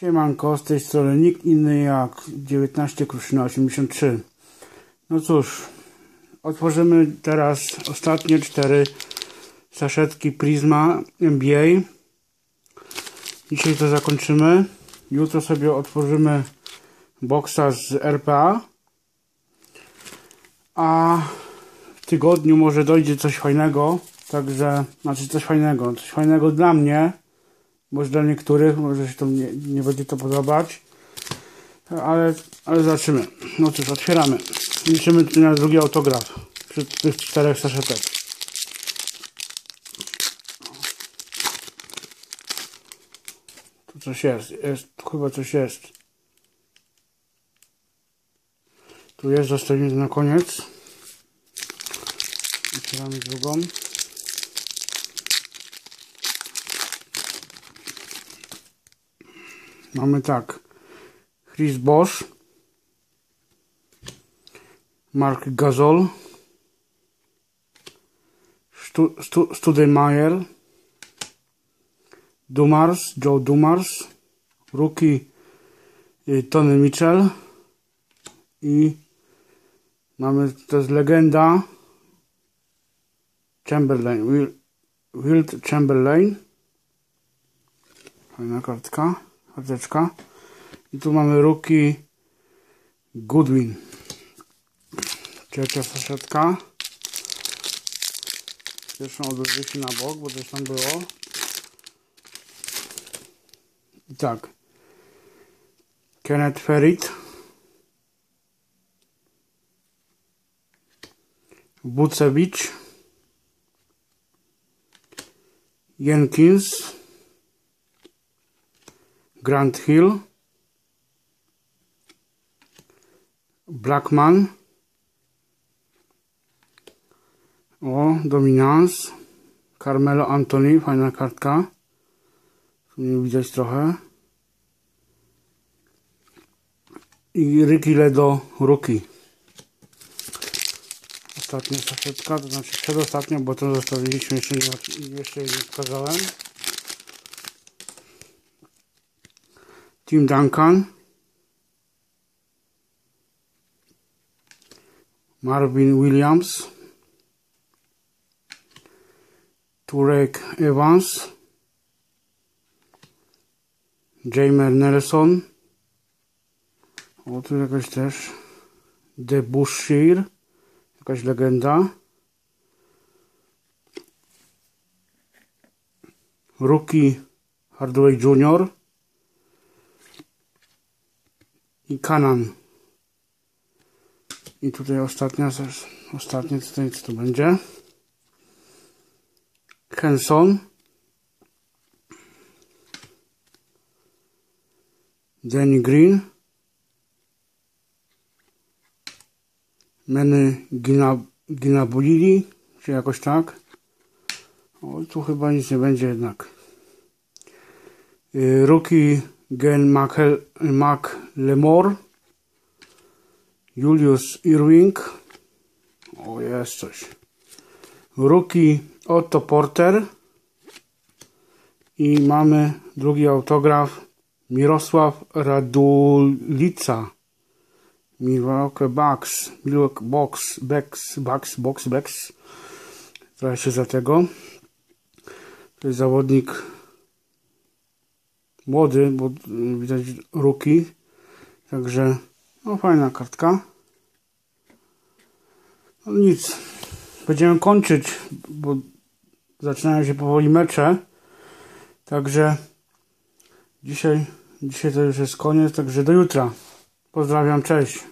Siemanko, z tej strony nikt inny jak 19 Kruszyna 83. No cóż, otworzymy teraz ostatnie cztery saszetki Prisma NBA. Dzisiaj to zakończymy. Jutro sobie otworzymy boksa z RPA. A w tygodniu może dojdzie coś fajnego. Także, znaczy coś fajnego, coś fajnego dla mnie może dla niektórych, może się to nie, nie będzie to podobać. Ale, ale zobaczymy. No cóż, otwieramy. Liczymy na drugi autograf przy tych czterech saszetek. Tu coś jest. jest. Chyba coś jest. Tu jest, zostawimy na koniec. Otwieramy drugą. Mamy tak. Chris Bosch. Mark Gasol. Stu, Stu, Studemeyer. Dumars, Joe Dumars. Rookie y, Tony Mitchell. I mamy, to jest legenda Chamberlain, Wilt Chamberlain. Fajna kartka karteczka. I tu mamy ruki Goodwin. Trzecia saszetka. Pierwszą odwrócę na bok, bo coś tam było. I tak. Kenneth Ferrit. Bucewicz. Jenkins. Grant Hill, Blackman, o, Dominance, Carmelo Anthony, fajna kartka, nie widać trochę, i Ricky Ledo Rookie. Ostatnia saszetka, to znaczy przedostatnia, bo to zostawiliśmy jeszcze nie, jeszcze nie pokazałem. Tim Duncan, Marvin Williams, Turek Evans, Jamer Nelson, o tu jakaś też. Debushir, jakaś legenda, Rookie Hardway Jr., i kanan. I tutaj ostatnia, ostatnie tutaj co to będzie? Henson. Danny Green. Meny Ginabulili, czy jakoś tak. O, tu chyba nic nie będzie jednak. Y, Ruki Gen McLemore, Julius Irving, o jest coś, Rookie Otto Porter. I mamy drugi autograf Mirosław Radulica, Milwaukee Bucks, Milwaukee Box, Bucks, Bucks, Box, Bucks, trochę się za tego, to jest zawodnik młody, bo widać ruki. Także no fajna kartka. No nic. Będziemy kończyć, bo zaczynają się powoli mecze. Także dzisiaj, dzisiaj to już jest koniec, także do jutra. Pozdrawiam, cześć.